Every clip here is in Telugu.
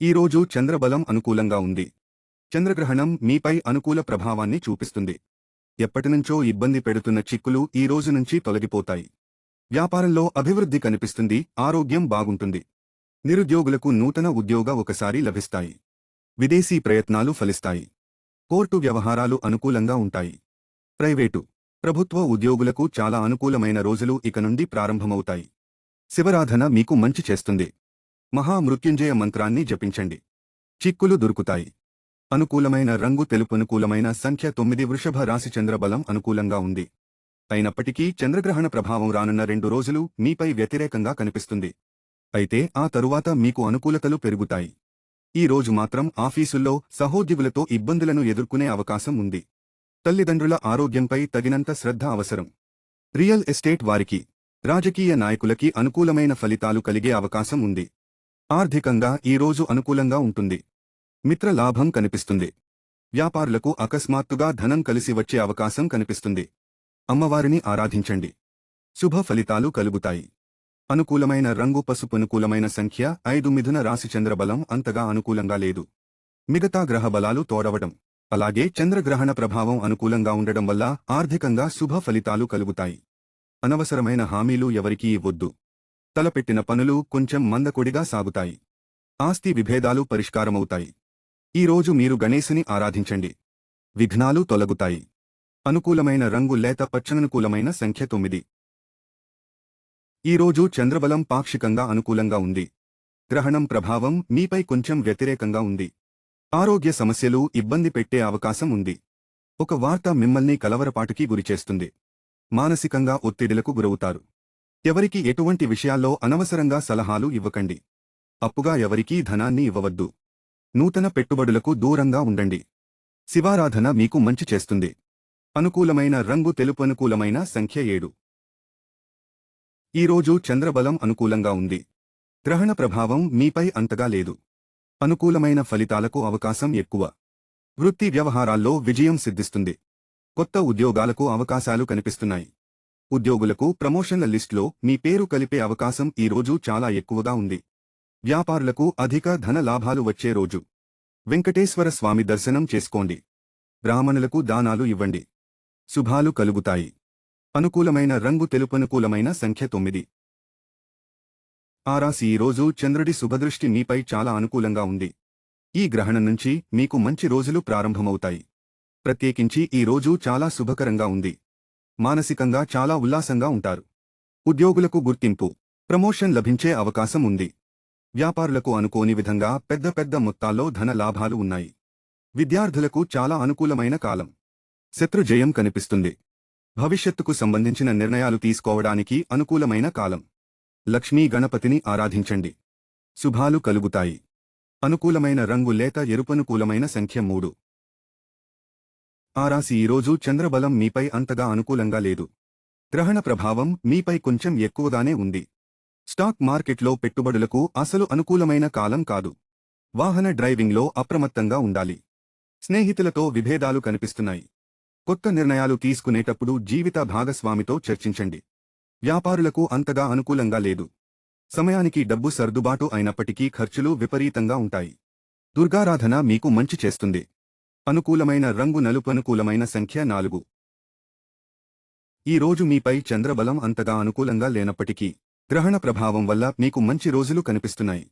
ఈరోజు చంద్రబలం అనుకూలంగా ఉంది. చంద్రగ్రహణం మీపై అనుకూల ప్రభావాన్ని చూపిస్తుంది. ఎప్పటినుంచో ఇబ్బంది పెడుతున్న చిక్కులు ఈ రోజు నుంచి తొలగిపోతాయి. వ్యాపారంలో అభివృద్ధి కనిపిస్తుంది ఆరోగ్యం బాగుంటుంది. నిరుద్యోగులకు నూతన ఉద్యోగ ఒకసారి లభిస్తాయి. విదేశీ ప్రయత్నాలు ఫలిస్తాయి. కోర్టు వ్యవహారాలు అనుకూలంగా ఉంటాయి. ప్రైవేటు ప్రభుత్వ ఉద్యోగులకు చాలా అనుకూలమైన రోజులు ఇక నుండి ప్రారంభమవుతాయి. శివరాధన మీకు మంచి చేస్తుంది. మహామృత్యుంజయ మంత్రాన్ని జపించండి. చిక్కులు దొరుకుతాయి. అనుకూలమైన రంగు తెలుపు అనుకూలమైన సంఖ్య తొమ్మిది వృషభ రాశి చంద్రబలం అనుకూలంగా ఉంది. అయినప్పటికీ చంద్రగ్రహణ ప్రభావం రానున్న రెండు రోజులు మీపై వ్యతిరేకంగా కనిపిస్తుంది. అయితే ఆ తరువాత మీకు అనుకూలతలు పెరుగుతాయి. ఈ రోజు మాత్రం ఆఫీసుల్లో సహోద్యోగులతో ఇబ్బందులను ఎదుర్కొనే అవకాశం ఉంది. తల్లిదండ్రుల ఆరోగ్యంపై తగినంత శ్రద్ధ అవసరం. రియల్ ఎస్టేట్ వారికి రాజకీయ నాయకులకి అనుకూలమైన ఫలితాలు కలిగే అవకాశం ఉంది. ఆర్థికంగా ఈ రోజు అనుకూలంగా ఉంటుంది. మిత్ర లాభం కనిపిస్తుంది. వ్యాపారులకు అకస్మాత్తుగా ధనం కలిసి వచ్చే అవకాశం కనిపిస్తుంది. అమ్మవారిని ఆరాధించండి. శుభ ఫలితాలు కలుగుతాయి. అనుకూలమైన రంగు పసుపు అనుకూలమైన సంఖ్య ఐదు మిథున రాశి చంద్రబలం అంతగా అనుకూలంగా లేదు. మిగతా గ్రహ బలాలు తోడవడం అలాగే చంద్రగ్రహణ ప్రభావం అనుకూలంగా ఉండడం వల్ల ఆర్థికంగా శుభ ఫలితాలు కలుగుతాయి. అనవసరమైన హామీలు ఎవరికీ ఇవ్వొద్దు. తలపెట్టిన పనులు కొంచెం మందకొడిగా సాగుతాయి. ఆస్తి విభేదాలు పరిష్కారమవుతాయి. ఈ రోజు మీరు గణేశుని ఆరాధించండి. విఘ్నాలు తొలగుతాయి. అనుకూలమైన రంగు లేత పచ్చననుకూలమైన సంఖ్య తొమ్మిది. ఈరోజు చంద్రబలం పాక్షికంగా అనుకూలంగా ఉంది. గ్రహణం ప్రభావం మీపై కొంచెం వ్యతిరేకంగా ఉంది. ఆరోగ్య సమస్యలు ఇబ్బంది పెట్టే అవకాశం ఉంది. ఒక వార్త మిమ్మల్ని కలవరపాటుకి గురిచేస్తుంది. మానసికంగా ఒత్తిడిలకు గురవుతారు. ఎవరికి ఎటువంటి విషయాల్లో అనవసరంగా సలహాలు ఇవ్వకండి. అప్పుగా ఎవరికీ ధనాన్ని ఇవ్వవద్దు. నూతన పెట్టుబడులకు దూరంగా ఉండండి. శివారాధన మీకు మంచి చేస్తుంది. అనుకూలమైన రంగు తెలుపు అనుకూలమైన సంఖ్య ఏడు. ఈరోజు చంద్రబలం అనుకూలంగా ఉంది. గ్రహణ ప్రభావం మీపై అంతగా లేదు. అనుకూలమైన ఫలితాలకు అవకాశం ఎక్కువ. వృత్తి వ్యవహారాల్లో విజయం సిద్ధిస్తుంది. కొత్త ఉద్యోగాలకు అవకాశాలు కనిపిస్తున్నాయి. ఉద్యోగులకు ప్రమోషన్ల లిస్టులో మీ పేరు కలిపే అవకాశం ఈ రోజు చాలా ఎక్కువగా ఉంది. వ్యాపారులకు అధిక ధన లాభాలు వచ్చే రోజు. వెంకటేశ్వర స్వామి దర్శనం చేసుకోండి. బ్రాహ్మణులకు దానాలు ఇవ్వండి. శుభాలు కలుగుతాయి. అనుకూలమైన రంగు తెలుపనుకూలమైన సంఖ్య తొమ్మిది. ఆరాసి ఈరోజు చంద్రుడి శుభదృష్టి మీపై చాలా అనుకూలంగా ఉంది. ఈ గ్రహణం నుంచి మీకు మంచి రోజులు ప్రారంభమవుతాయి. ప్రత్యేకించి ఈ రోజు చాలా శుభకరంగా ఉంది. మానసికంగా చాలా ఉల్లాసంగా ఉంటారు. ఉద్యోగులకు గుర్తింపు ప్రమోషన్ లభించే అవకాశం ఉంది. వ్యాపారులకు అనుకోని విధంగా పెద్ద పెద్ద మొత్తాల్లో ధన లాభాలు ఉన్నాయి. విద్యార్థులకు చాలా అనుకూలమైన కాలం. శత్రుజయం కనిపిస్తుంది. భవిష్యత్తుకు సంబంధించిన నిర్ణయాలు తీసుకోవడానికి అనుకూలమైన కాలం. లక్ష్మీ గణపతిని ఆరాధించండి. శుభాలు కలుగుతాయి. అనుకూలమైన రంగు లేత ఎరుపనుకూలమైన సంఖ్య మూడు. ఆరాసి ఈరోజు చంద్రబలం మీపై అంతగా అనుకూలంగా లేదు. గ్రహణ ప్రభావం మీపై కొంచెం ఎక్కువగానే ఉంది. స్టాక్ మార్కెట్లో పెట్టుబడులకు అసలు అనుకూలమైన కాలం కాదు. వాహన డ్రైవింగ్లో అప్రమత్తంగా ఉండాలి. స్నేహితులతో విభేదాలు కనిపిస్తున్నాయి. కొత్త నిర్ణయాలు తీసుకునేటప్పుడు జీవిత భాగస్వామితో చర్చించండి. వ్యాపారులకు అంతగా అనుకూలంగా లేదు. సమయానికి డబ్బు సర్దుబాటు అయినప్పటికీ ఖర్చులు విపరీతంగా ఉంటాయి. దుర్గారాధన మీకు మంచి చేస్తుంది. అనుకూలమైన రంగు నలుపు అనుకూలమైన సంఖ్య నాలుగు. ఈ రోజు మీపై చంద్రబలం అంతగా అనుకూలంగా లేనప్పటికీ గ్రహణ ప్రభావం వల్ల మీకు మంచి రోజులు కనిపిస్తున్నాయి.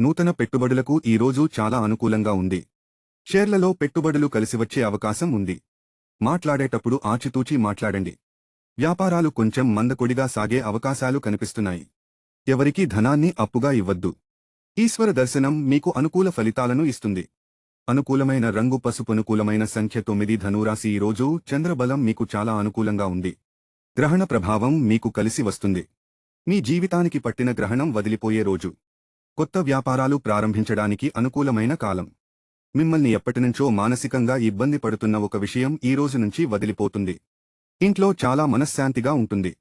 నూతన పెట్టుబడులకు ఈ రోజు చాలా అనుకూలంగా ఉంది. షేర్లలో పెట్టుబడులు కలిసివచ్చే అవకాశం ఉంది. మాట్లాడేటప్పుడు ఆచితూచి మాట్లాడండి. వ్యాపారాలు కొంచెం మందకొడిగా సాగే అవకాశాలు కనిపిస్తున్నాయి. ఎవరికీ ధనాన్ని అప్పుగా ఇవ్వద్దు. ఈశ్వర దర్శనం మీకు అనుకూల ఫలితాలను ఇస్తుంది. అనుకూలమైన రంగు పసుపు అనుకూలమైన సంఖ్య తొమ్మిది ధనురాశి ఈ రోజు చంద్రబలం మీకు చాలా అనుకూలంగా ఉంది. గ్రహణ ప్రభావం మీకు కలిసి వస్తుంది. మీ జీవితానికి పట్టిన గ్రహణం వదిలిపోయే రోజు. కొత్త వ్యాపారాలు ప్రారంభించడానికి అనుకూలమైన కాలం. మిమ్మల్ని ఎప్పటినుంచో మానసికంగా ఇబ్బంది పడుతున్న ఒక విషయం ఈ రోజు నుంచి వదిలిపోతుంది. ఇంట్లో చాలా మనశ్శాంతిగా ఉంటుంది.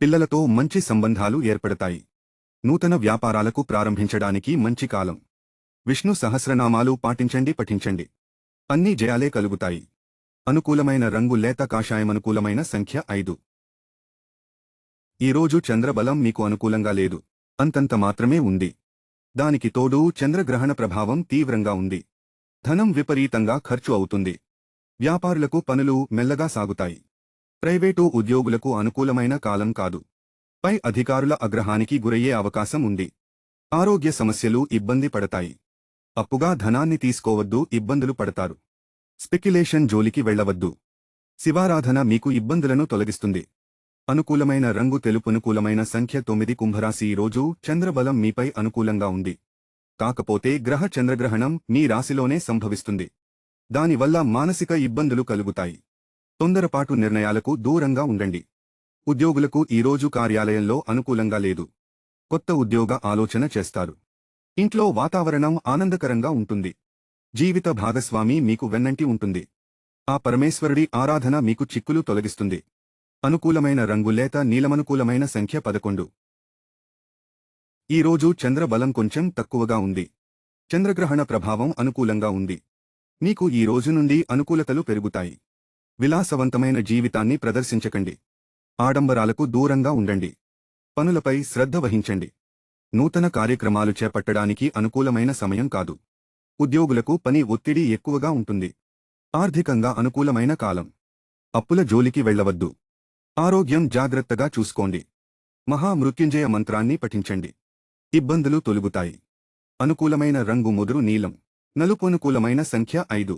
పిల్లలతో మంచి సంబంధాలు ఏర్పడతాయి. నూతన వ్యాపారాలకు ప్రారంభించడానికి మంచి కాలం. విష్ణు సహస్రనామాలు పాటించండి పఠించండి. అన్ని జయాలే కలుగుతాయి. అనుకూలమైన రంగు లేత కాషాయమనుకూలమైన సంఖ్య ఐదు. ఈరోజు చంద్రబలం మీకు అనుకూలంగా లేదు. అంతంత మాత్రమే ఉంది. దానికి తోడు చంద్రగ్రహణ ప్రభావం తీవ్రంగా ఉంది. ధనం విపరీతంగా ఖర్చు అవుతుంది. వ్యాపారులకు పనులు మెల్లగా సాగుతాయి. ప్రైవేటు ఉద్యోగులకు అనుకూలమైన కాలం కాదు. పై అధికారుల అగ్రహానికి గురయ్యే అవకాశం ఉంది. ఆరోగ్య సమస్యలు ఇబ్బంది పడతాయి. అప్పుగా ధనాన్ని తీసుకోవద్దు ఇబ్బందులు పడతారు. స్పెక్యులేషన్ జోలికి వెళ్ళవద్దు. శివారాధన మీకు ఇబ్బందులను తొలగిస్తుంది. అనుకూలమైన రంగు తెలుపునుకూలమైన సంఖ్య తొమ్మిది కుంభరాశి ఈ రోజు చంద్రబలం మీపై అనుకూలంగా ఉంది. కాకపోతే గ్రహ చంద్రగ్రహణం మీ రాశిలోనే సంభవిస్తుంది. దానివల్ల మానసిక ఇబ్బందులు కలుగుతాయి. తొందరపాటు నిర్ణయాలకు దూరంగా ఉండండి. ఉద్యోగులకు ఈరోజు కార్యాలయంలో అనుకూలంగా లేదు. కొత్త ఉద్యోగ ఆలోచన చేస్తారు. ఇంట్లో వాతావరణం ఆనందకరంగా ఉంటుంది. జీవిత భాగస్వామి మీకు వెన్నంటి ఉంటుంది. ఆ పరమేశ్వరుడి ఆరాధన మీకు చిక్కులు తొలగిస్తుంది. అనుకూలమైన రంగు లేత నీలమనుకూలమైన సంఖ్య పదకొండు. ఈరోజు చంద్రబలం కొంచెం తక్కువగా ఉంది. చంద్రగ్రహణ ప్రభావం అనుకూలంగా ఉంది. మీకు ఈ రోజు నుండి అనుకూలతలు పెరుగుతాయి. విలాసవంతమైన జీవితాన్ని ప్రదర్శించకండి. ఆడంబరాలకు దూరంగా ఉండండి. పనులపై శ్రద్ధ వహించండి. నూతన కార్యక్రమాలు చేపట్టడానికి అనుకూలమైన సమయం కాదు. ఉద్యోగులకు పని ఒత్తిడి ఎక్కువగా ఉంటుంది. ఆర్థికంగా అనుకూలమైన కాలం. అప్పుల జోలికి వెళ్ళవద్దు. ఆరోగ్యం జాగ్రత్తగా చూసుకోండి. మహామృత్యుంజయ మంత్రాన్ని పఠించండి. ఇబ్బందులు తొలుగుతాయి. అనుకూలమైన రంగు ముదురు నీలం. నలుపు అనుకూలమైన సంఖ్య ఐదు.